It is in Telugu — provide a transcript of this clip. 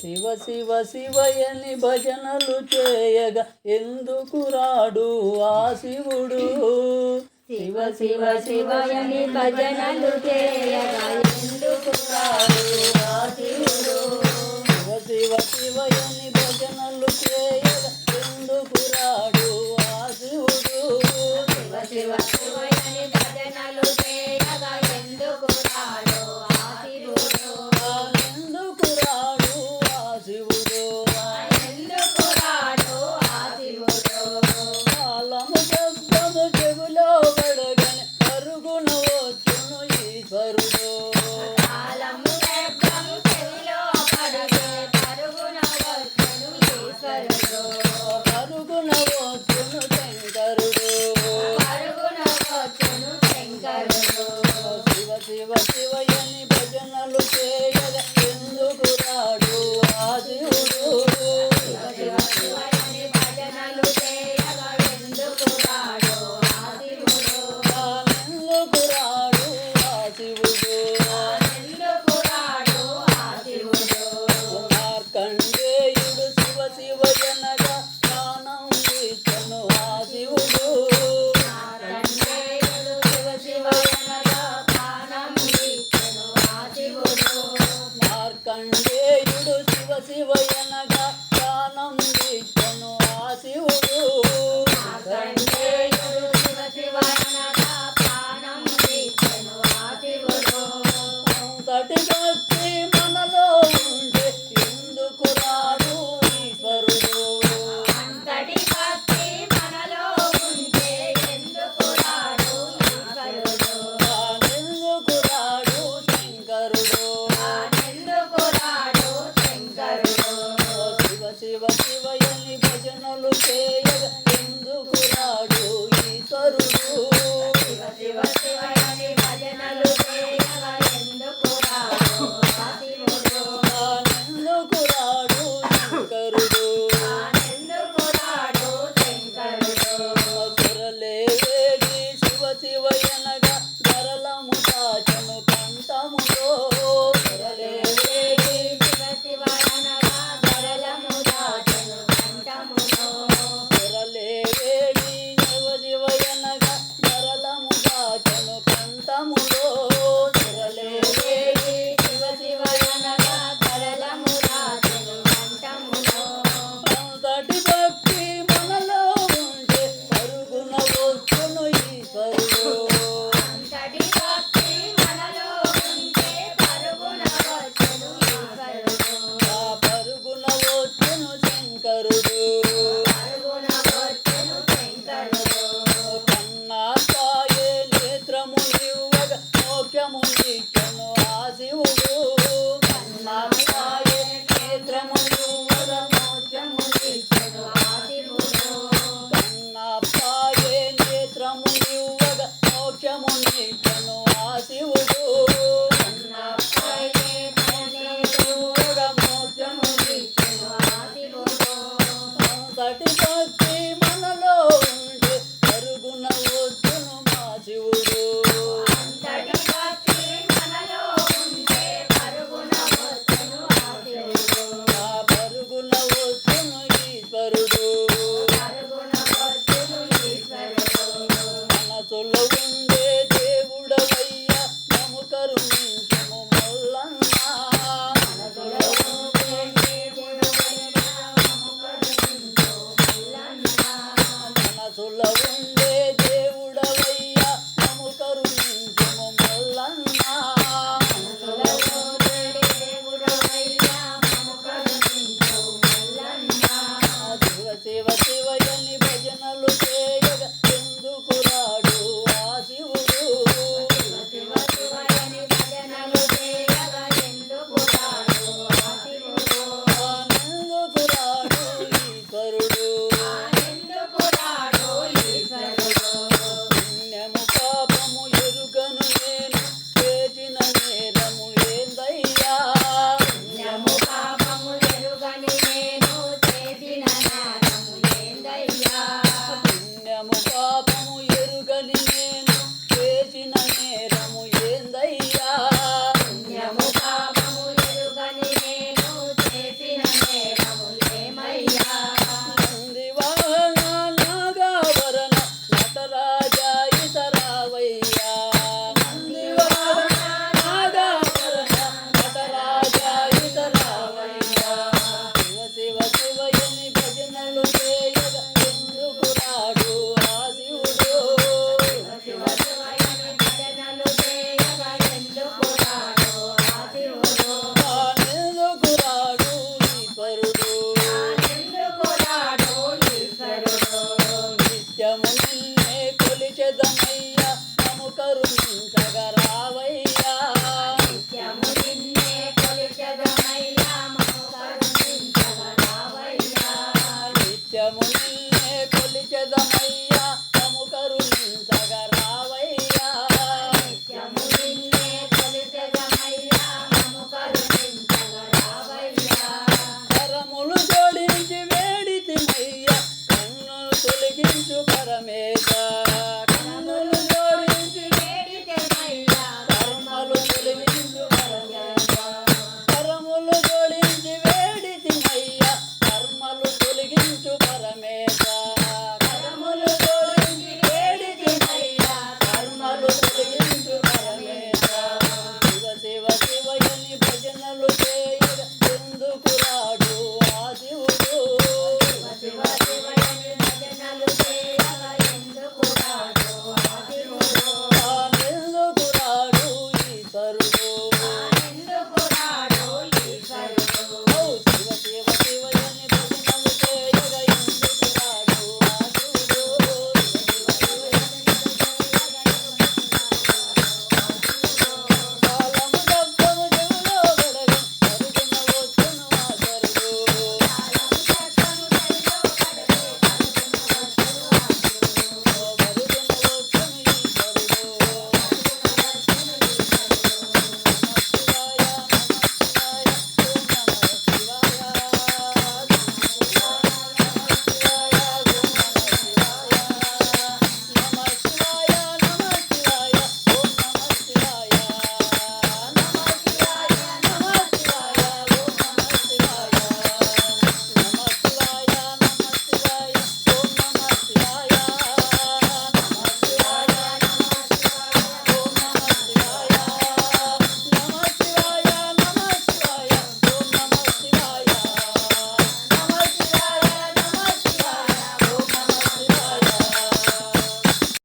శివ శివ శివయని భజనలు చేయగా ఎందుకు రాడు ఆ శివుడు? శివ శివ శివయని భజనలు చేయగా ఎందుకు రాడు ఆ శివుడు? శివ శివ శివయని భజనలు చేయగా ఎందుకు రాడు ఆ శివుడు? శివ శివ మార్కండేయుడు శివ శివయనగా ప్రాణం దిచ్చను ఆ శివుడు. fazer.